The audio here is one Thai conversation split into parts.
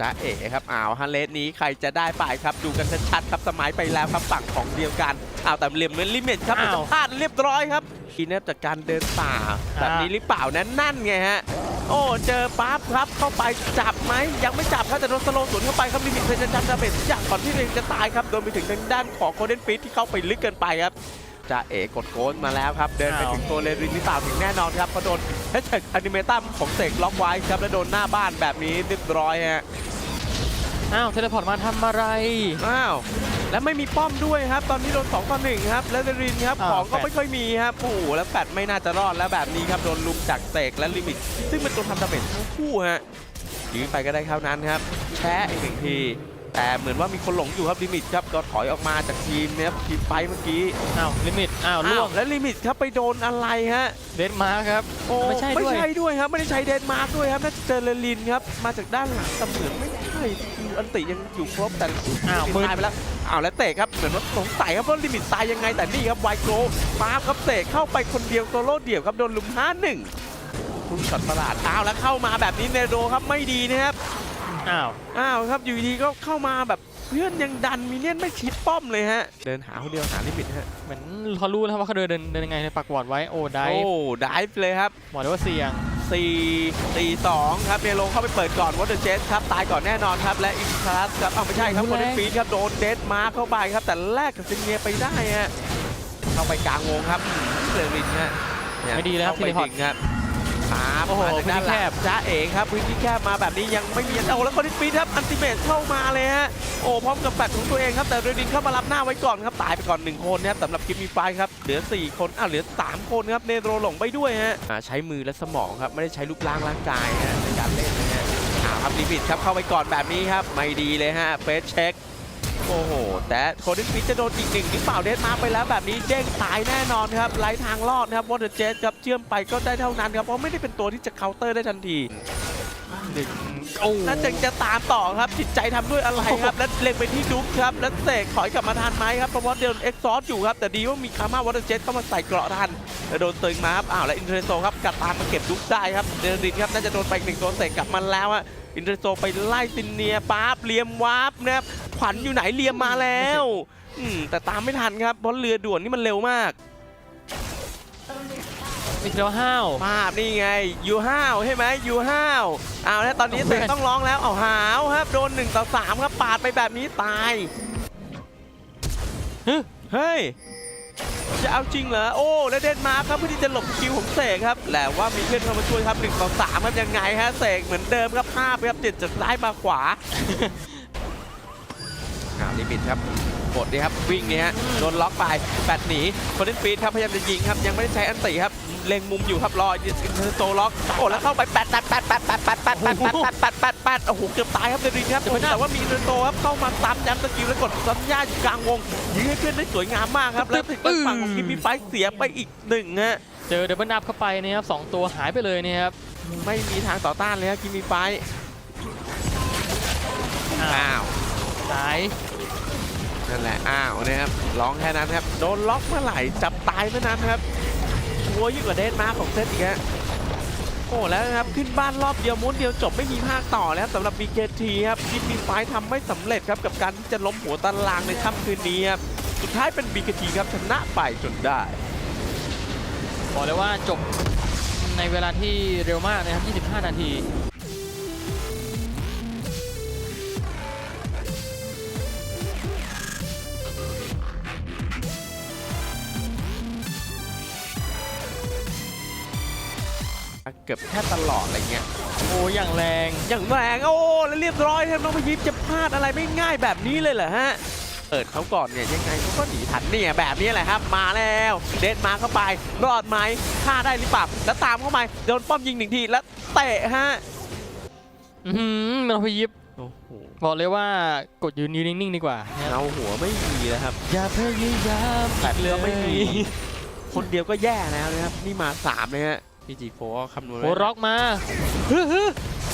จ้าเอ๋ครับอ้าวฮันเลสนี้ใครจะได้ไปครับดูกันชัดๆครับสมัยไปแล้วครับฝั่งของเดียวกันอ้าวแต่เหลี่ยมเหมือนลิมิตครับอ้าวจะพลาดเรียบร้อยครับทีเนฟจากการเดินป่าแบบนี้หรือเปล่านั้นนั่นไงฮะโอ้เจอปั๊บครับเข้าไปจับไหมยังไม่จับครับแต่โดนสโลว์สวนเข้าไปครับลิมิตเพนจะจับดาเมจทุกอย่างก่อนที่ตัวเองจะตายครับโดนไปถึงทางด้านของโคเดนฟิตที่เข้าไปลึกเกินไปครับ จะเอกดโกนมาแล้วครับ เดินไปถึงตัวเลรินหรือเปล่าถึงแน่นอนครับเขาโดนแฮชแท็กอนิเมตัมของเสกล็อกไว้ครับแล้วโดนหน้าบ้านแบบนี้เรียบร้อยฮะอ้าวเทเลพอร์ตมาทำอะไร อ้าวแล้วไม่มีป้อมด้วยครับ ตอนนี้โดน2ต่อ1ครับ แล้วเลรินครับอ้าวของก็แฟดไม่ค่อยมีครับโอ้โหแล้วแฟดไม่น่าจะรอดแล้วแบบนี้ครับโดนลุมจากเสกและลิมิต ซึ่งเป็นตัวทำดาเมจทั้งคู่ฮะยื้อไปก็ได้เท่านั้นครับแชะอีกหนึ่งที แต่เหมือนว่ามีคนหลงอยู่ครับลิมิตครับก็ถอยออกมาจากทีมเนี่ยทีมไปเมื่อกี้อ้าวลิมิตอ้าวล่วงอ้าวแล้วลิมิตครับไปโดนอะไรฮะเดนมาร์คครับโอ้ไม่ใช่ด้วยไม่ใช่ด้วยครับไม่ได้ใช้เดนมาร์กด้วยครับน่าจะเจอเลลินครับมาจากด้านหลังแต่เหมือนไม่ใช่คืออันติยังอยู่ครบแต่อ้าวลิมืมิอตตายไปแล้วอ้าวแล้วเตะครับเหมือนว่าสงสัยครับว่าลิมิตตายยังไงแต่นี่ครับไวโกรป๊าบครับเตะเข้าไปคนเดียวโซโล่เดี่ยวครับโดนลุมห้าหนึ่งคุณช็อตประหลาดอ้าวแล้วเข้ามาแบบนี้เนโดครับไม่ดีนะครับ อ้าวอ้าวครับอยู่ดีๆก็เข้ามาแบบเพื่อนยังดันมินเนี่ยนไม่ชิดป้อมเลยฮะ เดินหาคนเดียวหาลิมิตฮะเหมือนเขารู้แล้วว่าเขาเดินเดินเดินยังไงในปักวอร์ดไว้โอ้ได้โอ้ได้เลยครับบอกเลยว่าเสี่ยง4 4 2 ครับเนโลเข้าไปเปิดก่อนวอเตอร์เจสครับ ตายก่อนแน่นอนครับ และอินคลัสครับเอาไม่ใช่ครับโอ้คโหนแรงฟีดครับ โดนเดดมาร์คเข้าไปครับ แต่แลกกับซินเนียไปได้ฮะเข้าไปกลางวงครับเซรินฮะเนี่ยไม่ดีแล้วครับเข้าไปทีเลพอร์ตดึงครับ มาโอ้โหมาจากด้านหพื้นที่ลัแคงบจ้าเอ๋ครับพื้นที่แคบมาแบบนี้ยังไม่มีเอาแล้วคนที่ฟีดครับอันติเมตเข้ามาเลยฮะโอ้พร้อมกับแฟดของตัวเองครับแต่เรดินเข้ามารับหน้าไว้ก่อนครับตายไปก่อนหนึ่งคนนะครับสำหรับกิมมีไฟครับเหลือ 4 คนอ้าวเหลือ 3 คนครับเนโรหลงไปด้วยฮะอ่าใช้มือและสมองครับไม่ได้ใช้รูปร่างร่างกายฮะในการเล่นนะฮะอ้าวครับลิมิตครับเข้าไปก่อนแบบนี้ครับไม่ดีเลยฮะเฟสเช็ค โอ้โห แต่โคดินฟิตจะโดนอีกหนึ่งหรือเปล่าเดนมาร์คไปแล้วแบบนี้เด้งตายแน่นอนครับไร้ทางรอดนะครับวอเตอร์เจสครับเชื่อมไปก็ได้เท่านั้นครับเพราะไม่ได้เป็นตัวที่จะเคาน์เตอร์ได้ทันทีโอ้แล้วจึงจะตามต่อครับจิตใจทำด้วยอะไรครับ และเล็งไปที่ดุ๊กครับ แล้วเสกถอยกลับมาทันไหมครับเพราะว่าเดินเอ็กซอร์อยู่ครับ แต่ดีว่ามีคาม่าวอเตอร์เจ็ตเข้ามาใส่เกราะทันแล้วโดนตึงมาครับอ้าวแล้วอินเทรโซครับกัดตามมาเก็บดุ๊กได้ครับเดนรินครับน่าจะโดนไปอีกหนึ่งตัวเสกกลับมาแล้วอะ อินเทรโซไปไล่ซินเนียป๊าบเลียมวาร์ปนะครับขวัญอยู่ไหนเลียมมาแล้วอืมแต่ตามไม่ทันครับเพราะเรือด่วนนี่มันเร็วมากมีเทเลห้าวภาพนี่ไงยูห้าวใช่ไหมยูห้าวเอาแล้วตอนนี้เสกต้องร้องแล้วเอาหาวครับโดน1ต่อ3ครับปาดไปแบบนี้ตายฮึเฮ้ย จะเอาจริงเหรอ โอ้ แล้วเดนมาร์คครับเพื่อที่จะหลบคิวของเสกครับแต่ว่ามีเพื่อนเข้ามาช่วยครับ1ต่อ3ครับยังไงฮะเสกเหมือนเดิมครับภาพครับเจ็ดจากซ้ายมาขวาหาลิมิตครับ กดดีครับวิ่งนี่ฮะโดนล็อกไปแปดหนีคนเล่นฟีดครับพยายามจะยิงครับยังไม่ได้ใช้อันติครับเล็งมุมอยู่ครับรออินทอร์โซล็อกโอ้แล้วเข้าไปแปดแปดแปดแปดแปดแปดแปดแปดแปดแปดแปดแปดโอ้โหเกือบตายครับเดรินครับแต่ว่ามีอินเทอร์โซครับเข้ามาซ้ำย้ำสกิลแล้วกดซ้ำย่าอยู่กลางวงยิงให้เพื่อนได้สวยงามมากครับแล้วฝั่งของคิมมีไฟเสียไปอีกหนึ่งฮะเจอเดบิลนับเข้าไปนะครับสองตัวหายไปเลยนะครับไม่มีทางต่อต้านเลยครับคิมมีไฟอ้าวอ้าวหาย นั่นแหละอ้าวนะครับร้องแค่นั้นครับโดนล็อกเมื่อไหร่จับตายเมื่อนั้นครับชัวยิ่งกว่าเดนมาร์ของเซตอีกฮะโอ้แล้วนะครับขึ้นบ้านรอบเดียวม้วนเดียวจบไม่มีภาคต่อแล้วสำหรับ BKT ครับยิปมีไฟทำไม่สำเร็จครับกับการที่จะล้มหัวตารางในค่ำคืนนี้ครับสุดท้ายเป็น BKT ครับชนะไปจนได้บอกเลยว่าจบในเวลาที่เร็วมากนะครับ 25 นาที เกือบแค่ตลอดอะไรเงี้ยโอ้อย่างแรงอย่างแรงโอ้แล้วเรียบร้อยครับน้องพยิบจะพลาดอะไรไม่ง่ายแบบนี้เลยเหรอฮะเปิดเขาก่อนเนี่ยยังไงเขาก็หนีทันเนี่ยแบบนี้แหละครับมาแล้วเดนมาเข้าไปรอดไหมฆ่าได้หรือเปล่าแล้วตามเข้าไปโดนป้อมยิงหนึ่งทีแล้วเตะฮะอือหือมันพยิบโอ้โหบอกเลยว่ากดยืนยืนนิ่งๆดีกว่านะครับเอาหัวไม่มีแล้วครับอย่าพยายามแต่เลก็ไม่มียคนเดียวก็แย่แล้วนะครับนี่มาสามเลยฮะ พีจีโฟคำนวณโอ้ไว้ร็อกมา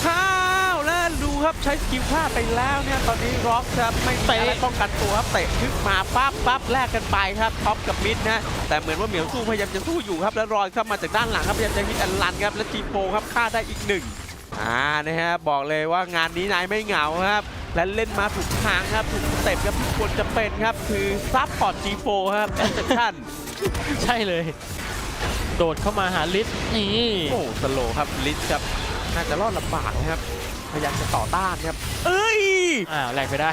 ข้าวแล้วดูครับใช้สกิลพลาดไปแล้วเนี่ยตอนนี้ร็อกครับไม่มีอะไรป้องกันตัวครับเตะขึ้นมาปั๊บปั๊บแลกกันไปครับท็อปกับมิดนะแต่เหมือนว่าเหมียวสู้พยายามจะสู้อยู่ครับแล้วรอยเข้ามาจากด้านหลังครับพยายามจะฮิตอันลันครับแล้วจีโฟครับฆ่าได้อีกหนึ่งอ่านะฮะบอกเลยว่างานนี้นายไม่เหงาครับ และเล่นมาถูกทางครับถูกสเต็ปครับที่ควรจะเป็นครับ คือซับพอร์ต G4 ครับแอสเซชั่นใช่เลย โดดเข้ามาหาลิสนี่โอ้สโลครับลิสครับน่าจะรอดลำบากนะครับพยายามจะต่อต้านครับ เอ้ยอ้าวแหลกไปได้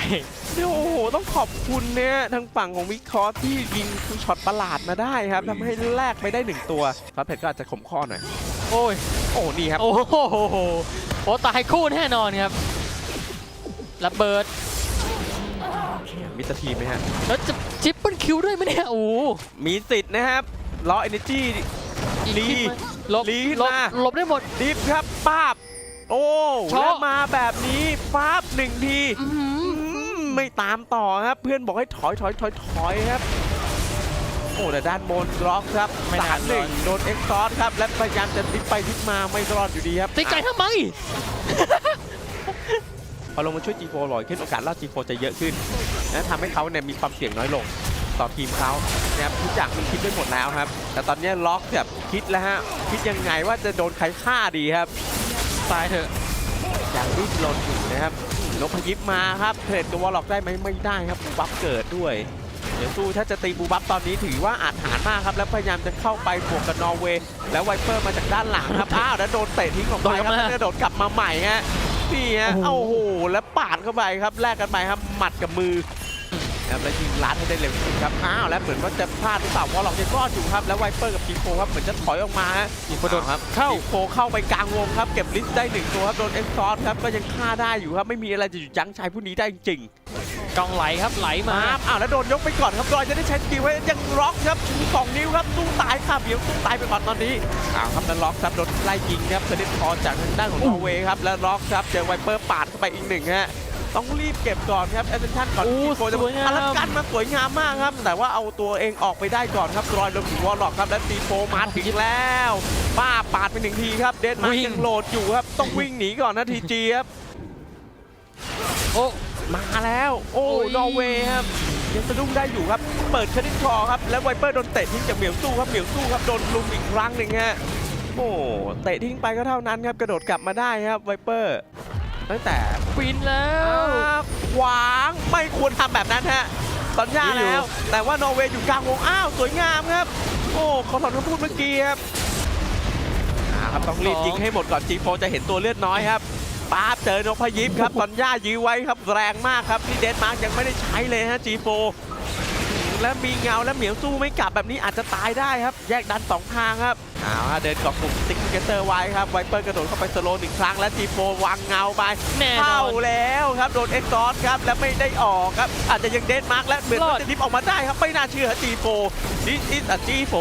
โอ้โห ต้องขอบคุณเนี่ยทางฝั่งของวิเคราะห์ที่ยิงช็อตประหลาดมาได้ครับทำให้แลกไปได้หนึ่งตัวฟาเพชรก็อาจจะขมข้อหน่อย โอ้ย โอ้นี่ครับ โอ้โหโอ้ตายคู่แน่นอนครับระเบิดมิสเตอร์ทีมไหมฮะแล้วจะจิปเปิลคิวด้วยไหมเนี่ยโอ้โหมีสิทธิ์นะครับรอเอเนจี อีกลีคลิปไหมหลบลีขึ้นหลบมา หลบได้หมด ดิฟครับป้าบ โอ้เชาะแล้วมาแบบนี้ฟ้าบหนึ่งทีอื้อหืออืมไม่ตามต่อครับ เพื่อนบอกให้ถอยถอยถอยถอยครับ โอ้แต่ด้านบนล็อกครับไม่สาทัมนหนึ่งโดนเอ็กซ์ซอสครับ และพยายามจะทิปไปทิปมาไม่รอดอยู่ดีครับตีไก่ทำไม พอลงมาช่วย G4 ลอยขึ้นโอกาสรอด G4 จะเยอะขึ้นและทำให้เขาเนี่ยมีความเสี่ยงน้อยลง ต่อทีมเขานะครับทุกอย่างมันคิดได้หมดแล้วครับ แต่ตอนนี้ล็อกแบบคิดแล้วฮะคิดยังไงว่าจะโดนใครฆ่าดีครับตายเถอะยังดิ้นรนอยู่นะครับนพยิบมาครับเทรดกับวอลล็อกได้ไหมไม่ได้ครับบูบัฟเกิดด้วย เดี๋ยวสู้ถ้าจะตีบูบัฟตอนนี้ถือว่าอาจหารมากครับ แล้วพยายามจะเข้าไปบวกกับนอร์เวย์แล้วไวเปอร์มาจากด้านหลังครับอ้าวแล้วโดนเตะทิ้งออกไปครับโดนกลับมาแล้วกระโดดกลับมาใหม่ฮะนี่ฮะโอ้โอ้โหโหแล้วปาดเข้าไปครับแลกกันไปครับหมัดกับมือ ครับแล้วยิงลัดให้ได้เร็วขึ้นครับอ้าวแล้วเหมือนว่าจะพลาดหรือเปล่าวอลล็อกยังรอดอยู่ครับแล้วไวเปอร์กับจีโฟครับเหมือนจะถอยออกมาฮะอีกคนโดนครับเข้าอีโฟเข้าไปกลางวงครับเก็บลิสต์ได้หนึ่งตัวครับโดนเอ็กซ์ซอสครับก็ยังฆ่าได้อยู่ครับไม่มีอะไรจะหยุดยั้งชายผู้นี้ได้จริงกองไหลครับไหลๆมาครับอ้าวแล้วโดนยกไปก่อนครับรอยจะได้ใช้สกิลไว้ยังล็อกครับชูสองนิ้วครับสู้ตายครับเดี๋ยวสู้ตายไปก่อนตอนนี้อ้าวครับแล้วล็อกครับโดนไล่ยิงครับกระเด็นคอจากทางด้านของนอร์เวย์ครับแล้วล็อกครับเจอไวเปอร์ปาดเข้าไปอีกหนึ่งฮะ ต้องรีบเก็บก่อนครับแอสเซนชั่นก่อนอู้ที่โฟจะสวยงามอลังการมาสวยงามมากครับ แต่ว่าเอาตัวเองออกไปได้ก่อนครับรอยลงถึงวอลล็อกครับ และตีโฟมาถึงแล้วป้าปาดไปหนึ่งทีครับ เดนมาร์กวิ่งยังโหลดอยู่ครับ ต้องวิ่งหนีก่อนนะทีจีครับโอ้มาแล้ว โอ้โอ้ยนอร์เวย์ครับยังสะดุ้งได้อยู่ครับ เปิดคดินคอครับ แล้วไวเปอร์โดนเตะทิ้งจากเหมียวสู้ครับเหมียวสู้ครับโดนลุมอีกครั้งหนึ่งฮะโอ้เตะทิ้งไปก็เท่านั้นครับกระโดดกลับมาได้ครับไวเปอร์ ตั้งแต่ฟินแล้วอ่าขวางไม่ควรทำแบบนั้นฮะตอนย่าอยู่แล้ว แต่ว่านอร์เวย์อยู่กลางวงอ้าว สวยงามครับ โอ้ขอถอนคำพูดเมื่อกี้ครับอ่าครับต้องรีบยิงให้หมดก่อนจีโฟจะเห็นตัวเลือดน้อยครับป้าบเจอนกพยิบครับตอนย่ายื้อไว้ครับแรงมากครับนี่เดนมาร์กยังไม่ได้ใช้เลยฮะจีโฟแล้วมีเงาและเหมียวสู้ไม่กลับแบบนี้อาจจะตายได้ครับ แยกดันสองทางครับ เอาฮะเดินเกาะกลุ่มสติ๊กเกเตอร์ไว้ครับไวเปอร์กระโดดเข้าไปสโลว์หนึ่งครั้งและจีโฟวางเงาไปแน่นเข้าอนแล้วครับโดนเอ็กซ์ซอสครับและไม่ได้ออกครับอาจจะยังเดนมาร์กและเหมือนรอว่าดจะดิฟออกมาได้ครับไม่น่าเชื่อจีโฟดิอิสจีโฟ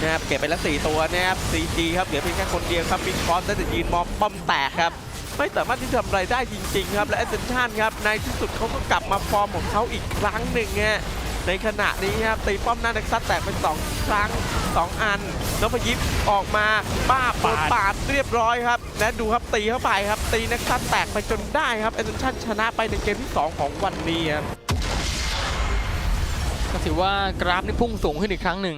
นะครับเก็บไปแล้วสี่ตัวนะครับซีจีครับเหลือเพียงแค่คนเดียวครับมิกคอสได้แต่ยืนมองป้อมแตกครับ ไม่สามารถที่จะทำอะไรได้จริงๆครับและเอเซนชันครับในที่สุดเขาก็กลับมาฟอร์มของเขาอีกครั้งหนึ่งฮะ ในขณะนี้ครับตีป้อมหน้านักซัดแตกเป็นสองครั้งสองอันนพยิบออกมาป้าบโดนปาดเรียบร้อยครับ และดูครับตีเข้าไปครับ ตีนักซัดแตกไปจนได้ครับเอเซนชันชนะไปในเกมที่ 2 ของวันนี้ครับก็ถือว่ากราฟนี่พุ่งสูงขึ้นอีกครั้งหนึ่ง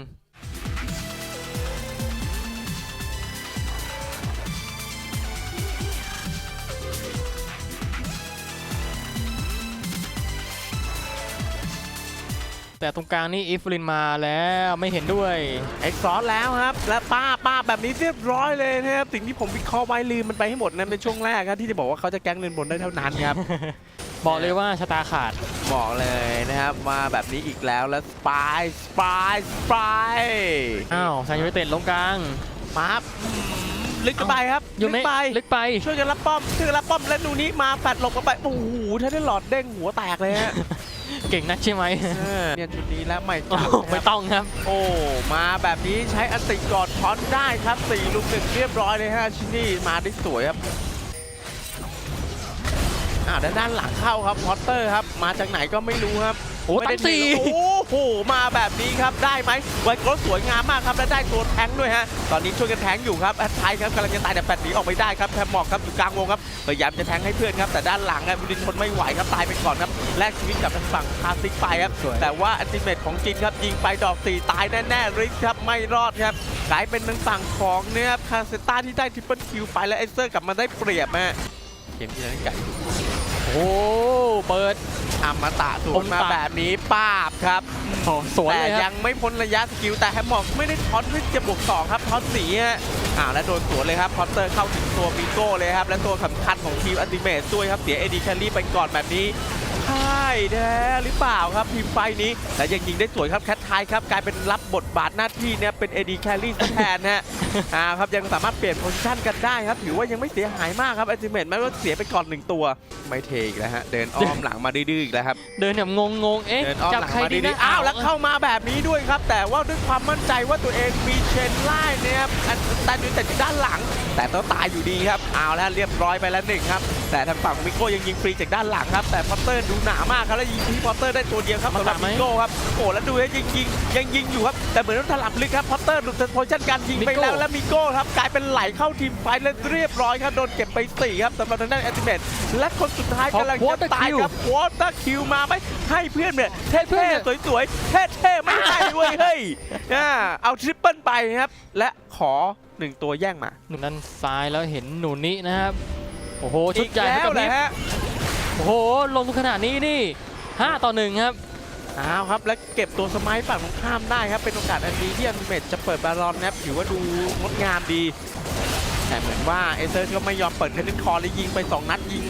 แต่ตรงกลางนี่อีฟลินมาแล้วไม่เห็นด้วยเอ็กซ์ซอสแล้วครับ และป้าป้าแบบนี้เรียบร้อยเลยนะครับสิ่งที่ผมวิเคราะห์ไว้ลืมมันไปให้หมดนะในช่วงแรกครับที่จะบอกว่าเขาจะแก๊งเงินบนได้เท่านั้นครับ บอกเลยว่าชะตาขาดบอกเลยนะครับมาแบบนี้อีกแล้วแล้วสปายสปายสปายอ้าวซานยูไนเต็ดลงกลางมาครับอืมลึกกันไปครับอยู่ลึไม่กไป ลึกไป ช่วยกันรับป้อมช่วยกันรับป้อมและนูนี้มาแฟดหลบกันไปโอ้โหถ้าได้หลอดเด้งหัวแตกเลยฮะ เก่งนักใช่ไหมเออเนี่ยชุดนี้แล้วไม่กโอ้ลับโหนะคไม่รับต้องครับ โอ้ มาแบบนี้ใช้อันติกอดทอนได้ครับสี่ลุมหนึ่งเรียบร้อยเลยฮะชินนี่มาได้สวยครับอ่าด้านด้านหลังเข้าครับพอตเตอร์ครับ มาจากไหนก็ไม่รู้ครับ โอ้ไม่ได้ตั้งสี่โอ้ โหโหมาแบบนี้ครับได้ไหมไวโกรสสวยงามมากครับและได้ตัวแทงค์ด้วยฮะตอนนี้ช่วยกันแทงค์อยู่ครับแอดไทยครับกำลังจะตายแต่แปดหนีออกไม่ได้ครับแคมหมอกครับอยู่กลางวงครับพยายามจะแทงค์ให้เพื่อนครับแต่ด้านหลังอะบุรินทนไม่ไหวครับตายไปก่อนครับแลกชีวิตกับทางฝั่งคาซิกไปครับสวยแต่ว่าอัติเมตของจีนครับยิงไปดอกสี่ตายแน่ๆริกครับไม่รอดครับกลายเป็นทางฝั่งของเนี่ยครับคาเซต้าที่ได้ทริปเปิลคิวไปและเอเซอร์กลับมาได้เปรียบฮะเกมที่แล้วนี่ไก่โอ้เปิด อมตะสวนมาอมตะแบบนี้ป้าบครับโอ้สวนแต่เลยคยัรับงไม่พ้นระยะสกิลแต่แฮมมอกไม่ได้ท็อตเพื่อจะบวกสองครับท็อตสีฮะอ้าวแล้วโดนสวนเลยครับพอตเตอร์เข้าถึงตัวมิโก้เลยครับ และตัวสำคัญของทีมอัลติเมทด้วยครับ เสียเอดีแคลรี่ไปก่อนแบบนี้พ่าย แท้หรือเปล่าครับทีมไฟท์นี้แต่ยังยิงได้สวยครับแคทไทยครับกลายเป็นรับบทบาทหน้าที่เนี่ยเป็นเอดีแคลรี่แทนฮะอ่าครับยังสามารถเปลี่ยนโพซิชันกันได้ครับถือว่ายังไม่เสียหายมากครับอัลติเมทแม้ว่าเสียไปก่อนหนึ่งตัว ไม่เทอีกแล้วฮะเดินอ้อมหลังมาดื้อๆอีกแล้วครับ เดินแบบงงๆเอ๊ะเดินอ้อมจับหลังใครมาดีดีนะ ๆอ้าวแล้วเข้ามาแบบนี้ด้วยครับ แต่ว่าด้วยความมั่นใจว่าตัวเองมีเชนไล่เนี่ยครับอันตันอยู่แต่อยู่ด้านหลัง แต่ต้องตายอยู่ดีครับเอาแล้วเรียบร้อยไปแล้วหนึ่งครับ แต่ทางฝั่งของมิโก้ยังยิงฟรีจากด้านหลังครับ แต่พอตเตอร์ดูหนามากครับแล้วยิงที่พอตเตอร์ได้ตัวเดียวครับสำหรับมิโก้ครับโอ้แล้วดูให้ยิงยิงยังยิงอยู่ครับแต่เหมือนว่าถลับลึกครับพอตเตอร์หลุดจากโพซิชั่นการยิงไปแล้วแล้วมิโก้ครับกลายเป็นไหลเข้าทีมไฟท์แล้วเรียบร้อยครับโดนเก็บไปสี่ครับสำหรับทางด้านแอติเมตและคนสุดท้ายกำลังจะตายครับวอเตอร์คิวมาไหมให้เพื่อนเนี่ยเท่ๆสวยๆเท่ๆไม่ให้เว้ยเฮ้ยอ่าเอาทริปเปิลไปครับและขอหนึ่งตัวแย่งมาหนุนด้านซ้ายแล้วเห็นหนูนินะครับโอ้โหชุอีดกใหญ่ให้แล้วกับเลนิยฟฮะ โอ้โห ลงขนาดนี้นี่ 5 ต่อ 1 ครับ อ้าวครับ และเก็บตัวสมัยฝั่งของข้ามได้ครับ เป็นโอกาสอันดีที่อันเมทจะเปิดบาลอนนะครับถือว่าดูงดงามดี แต่เหมือนว่าเอเซอร์ก็ไม่ยอมเปิดเทนนิสคอร์เลยยิงไปสองนัดยิง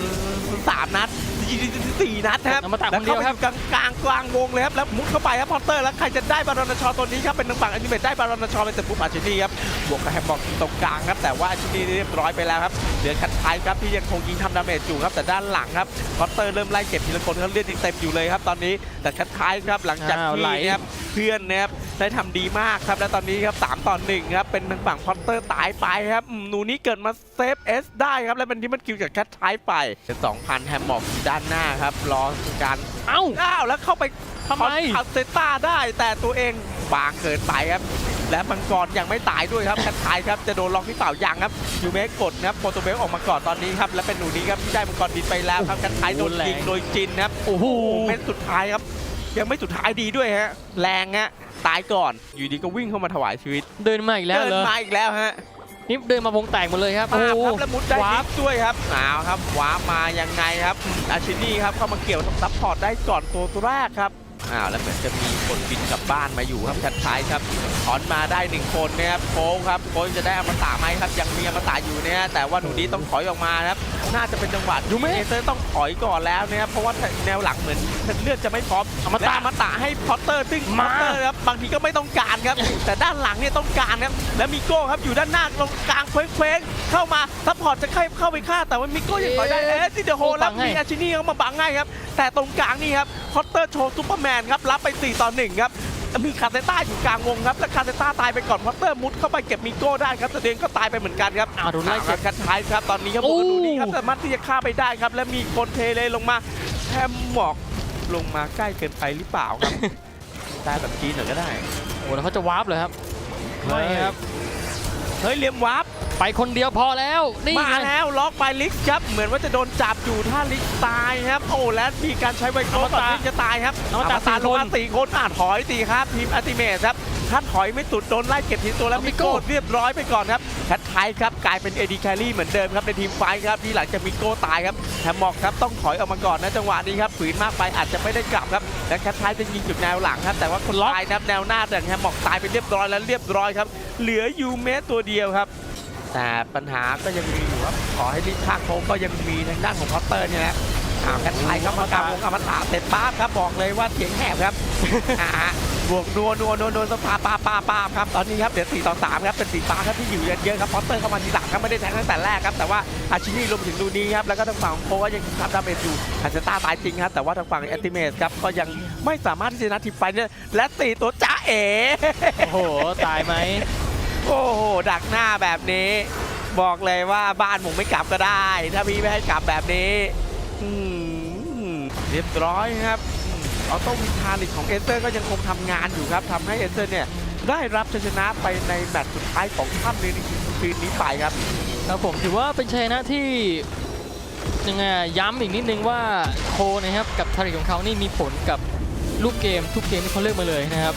อืมสามนัดยิงสี่นัดครับอมตะแล้วคนเดีเข้ายวไปคอรับยู่กลางกลางกลางวงเลยครับแล้วมุดเข้าไปครับพอตเตอร์แล้วใครจะได้บารอนชอตัวนี้ครับเป็นทางฝั่งอนิเมตได้บารอนชอเป็นแต่ปุ๊บอาชินีครับ บวกกับแฮมบอกตรงกลางครับแต่ว่าอาชินีเรียบร้อยไปแล้วครับเหลือคัดท้ายครับที่ยังคงยิงทำดาเมจอยู่ครับแต่ด้านหลังครับพอตเตอร์เริ่มไล่เก็บทีละคนครับเลือดยังเต็มอยู่เลยครับตอนนี้แต่คัดท้ายครับหลังจากอ้าวที่ไหลนะครับเพื่อนนะครับได้ทำดีมากครับและตอนนี้ครับ3ต่อ1ครับเป็นทางฝั่งพอตเตอร์ตายไปครับอืมหนูนี้เกิดมาเซฟเอสได้ครับและเป็นที่มันคิวจากแคทท้ายไปเป็น2,000แฮมบอกอยู่ด้านหน้าครับรอการเอ้าอ้าวแล้วเข้าไปทำไมคอนเซต้าได้แต่ตัวเองบางเกินไปครับ และมังกรยังไม่ตายด้วยครับแคทไทยครับจะโดนล็อกที่เปล่ายังครับยูเมกกดนะครับโปรโตเบลออกมาก่อนตอนนี้ครับและเป็นหนูนี้ครับที่ได้มังกรดินไปแล้วครับแคทไทยโดนยิงโดยจินครับโอ้โหเม็ดสุดท้ายครับ ยังไม่สุดท้ายดีด้วยฮะแรงฮะตายก่อนอยู่ดีก็วิ่งเข้ามาถวายชีวิต เดินมาอีกแล้วเดินเลยมาอีกแล้วฮะนี่เดินมาวงแตกหมดเลยครับโอ้มาโหครับแล้วมุดได้วาดิร์ปฟด้วยครับอ้าวครับว้าร์ปมายังไงครับอาชินี่ครับเข้ามาเกี่ยวซัพพอร์ตได้ก่อนตัวตัวแรกครับ อ้าวแล้วเหมือนจะมีคนบินกลับบ้านมาอยู่ครับชัดท้ายครับถอนมาได้หนึ่งคนนะครับโค้งครับโค้งจะได้อมตะไหมครับยังมีอมตะอยู่เนี่ยแต่ว่าหนูนี้ต้องถอยออกมานะครับน่าจะเป็นจังหวะยูเมะเอเซอร์ต้องถอยก่อนแล้วนะครับเพราะว่าแนวหลังเหมือนเลือดจะไม่พร้อมอมตะและอมตะให้พอตเตอร์ซึ่งพมาอตเตอร์ครับบางทีก็ไม่ต้องการครับ แต่ด้านหลังเนี่ยต้องการครับแล้วมิโก้ครับอยู่ด้านหน้าตรงกลางเคว้งๆเข้ามาซัพพอร์ตจะเข้าเข้าไปฆ่าแต่ว่ามิโก้ยังถอยได้เอ๊ะที่เดอะโฮแล้วมีอาชินี่เข้ามาบังง่ายครับแต่ตรงกลางนี่ครับพอตเตอร์โชว์ซูเปอร์แมนครับรับไป 4 ต่อ 1 ครับ มีคาเซต้าอยู่กลางวงครับ และคาเซต้าตายไปก่อนพอตเตอร์มุดเข้าไปเก็บมิโก้ได้ครับแต่เดนก็ตายไปเหมือนกันครับอ้าวโดนไล่ไล่เก็เก็บบคันท้ายครับตอนนี้ครับโอ้บุกดูนี่ครับสามารถที่จะฆ่าไปได้ครับ และมีคนเทเลยลงมาแฮมหมอกลงมาใกล้เกินไปหรือเปล่าครับได้แบบจีนหน่อยก็ได้โอ้โหแล้วเขาจะวาร์ปเลยครับไม่ครับเฮ้ยเหลี่ยมวาร์ป ไปคนเดียวพอแล้วนี่มาไงแล้วล็อกไปลิกส์ครับเหมือนว่าจะโดนจับอยู่ถ้าลิกส์ตายครับ โอ้และมีการใช้ไวโครก่อนที่จะตายครับอมตะตาลงมาสี่คนสี่คนอ่าถอยตีครับทีมอัติเมทครับถ้าถอยไม่สุดโดนไล่เก็บทีตัวแล้วเอามิมิโก้โก้เรียบร้อยไปก่อนครับแคทไทยครับกลายเป็นเอดีแคลรี่เหมือนเดิมครับในทีมไฟท์ครับที่หลังจากมิโก้ตายครับแฮมมอกครับต้องถอยออกมาก่อนนะจังหวะนี้ครับฝืนมากไปอาจจะไม่ได้กลับครับและแคทไทยจะยิงจุดแนวหลังครับแต่ว่าคนตายนะครับแนวหน้าแต่แฮมมอกตายไปเรียบร้อยแล้วเรียบร้อยครับเหลือยูเมสตัวเดียวครับ แต่ปัญหาก็ยังมีอยู่ครับขอให้ลิชาโค้งก็ยังมีทางด้านของพอตเตอร์เนี่ยนะอ้าวแคทไทยครับมากลางวงอมตะเสร็จป้าบครับบอกเลยว่าเสียงแหบครับอ่าบวกนัวนัวนัวนัวสปาปาปาปาครับตอนนี้ครับเดี๋ยว4ต่อ3ครับเป็นสีฟ้าครับที่อยู่เยอะๆครับพอตเตอร์เข้ามาทีหลังครับไม่ได้แทงตั้งแต่แรกครับแต่ว่าอาชินี่รวมถึงดูนี้ครับแล้วก็ทางฝั่งของโค้งก็ยังทำดาเมจอยู่อาจจะต้าตายจริงครับแต่ว่าทางฝั่งแอนติเมสครับก็ยังไม่สามารถที่จะชนะทีมไฟเนี่ยและตีตัวจ้าเอ๋โอ้โหตายไหม โอ้โห ดักหน้าแบบนี้ บอกเลยว่าบ้านผมไม่กลับก็ได้ ถ้าพี่ไม่ให้กลับแบบนี้เรียบร้อยครับออโต้วินทาลิกของเอเซอร์ก็ยังคงทำงานอยู่ครับทำให้เอเซอร์เนี่ยได้รับชัยชนะไปในแมตช์สุดท้ายของค่ำในคืนนี้ไปครับครับผมถือว่าเป็นชัยชนะที่ยังไงย้ำอีกนิดนึงว่าโคนะครับกับทาริกของเขานี่มีผลกับลูกเกมทุกเกมที่เขาเลือกมาเลยนะครับ